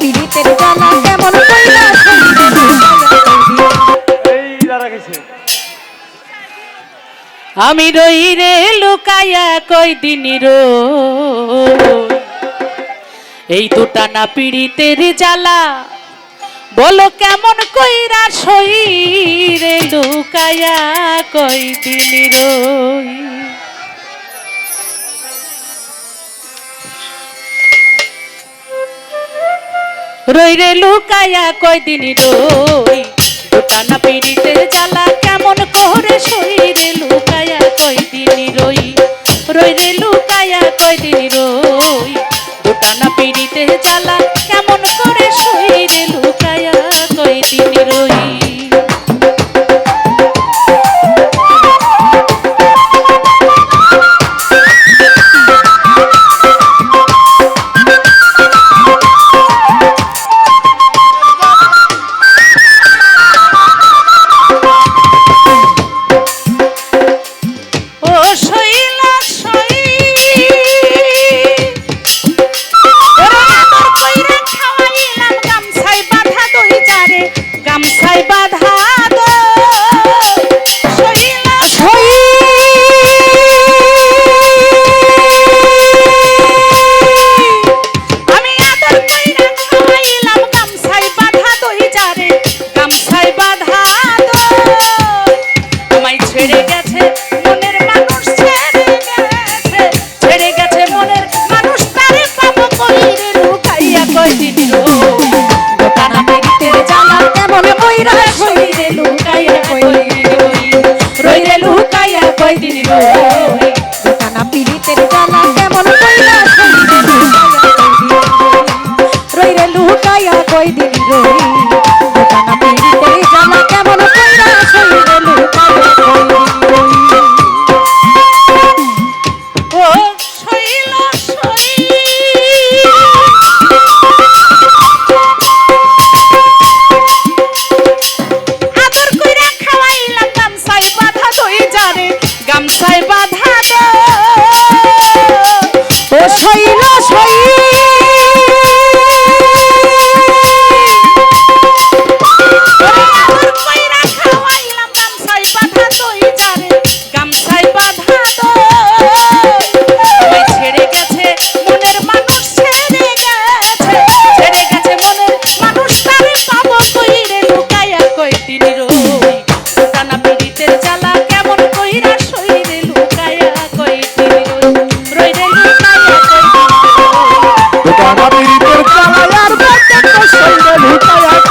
পিড়িতে আমি রই রে লুকায়া কই দিন এই দুটানা পিড়িতে জ্বালা বলো কেমন কইরা সই রে লুকায়া কই দিন রই রই রে লুকায়া কয়দিন রই? দোকানা পিড়িতে চালা কেমন করে সই রে লুকায়া কয়দিন রই? রই রে লুকায়া কয়দিন রই? দোকানা পিড়িতে চালা কেমন করে সই রে লুকায়া কয়দিন রই? সাহেব Let's Yes. Yes.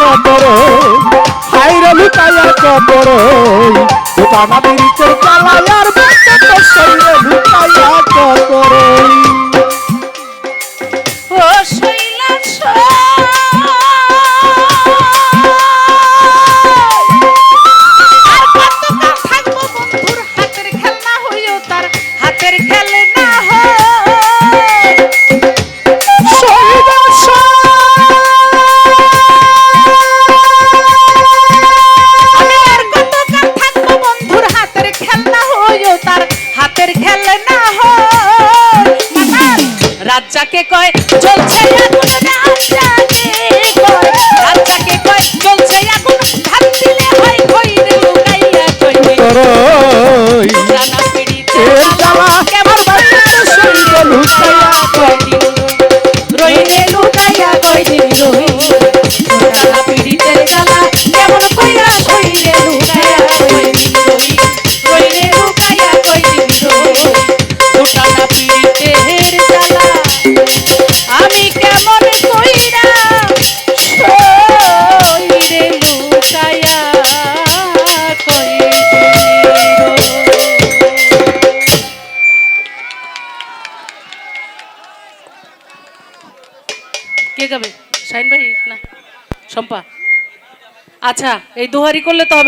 কবরে। হাইরে লুকাইয়া কবরে। দোকানা বিরিতে চালায়ার কয় চলছে আগুন না হাত লাগে কে গাবে? শাইন ভাই? না শম্পা। আচ্ছা এই দোহারি করলে তো হবে।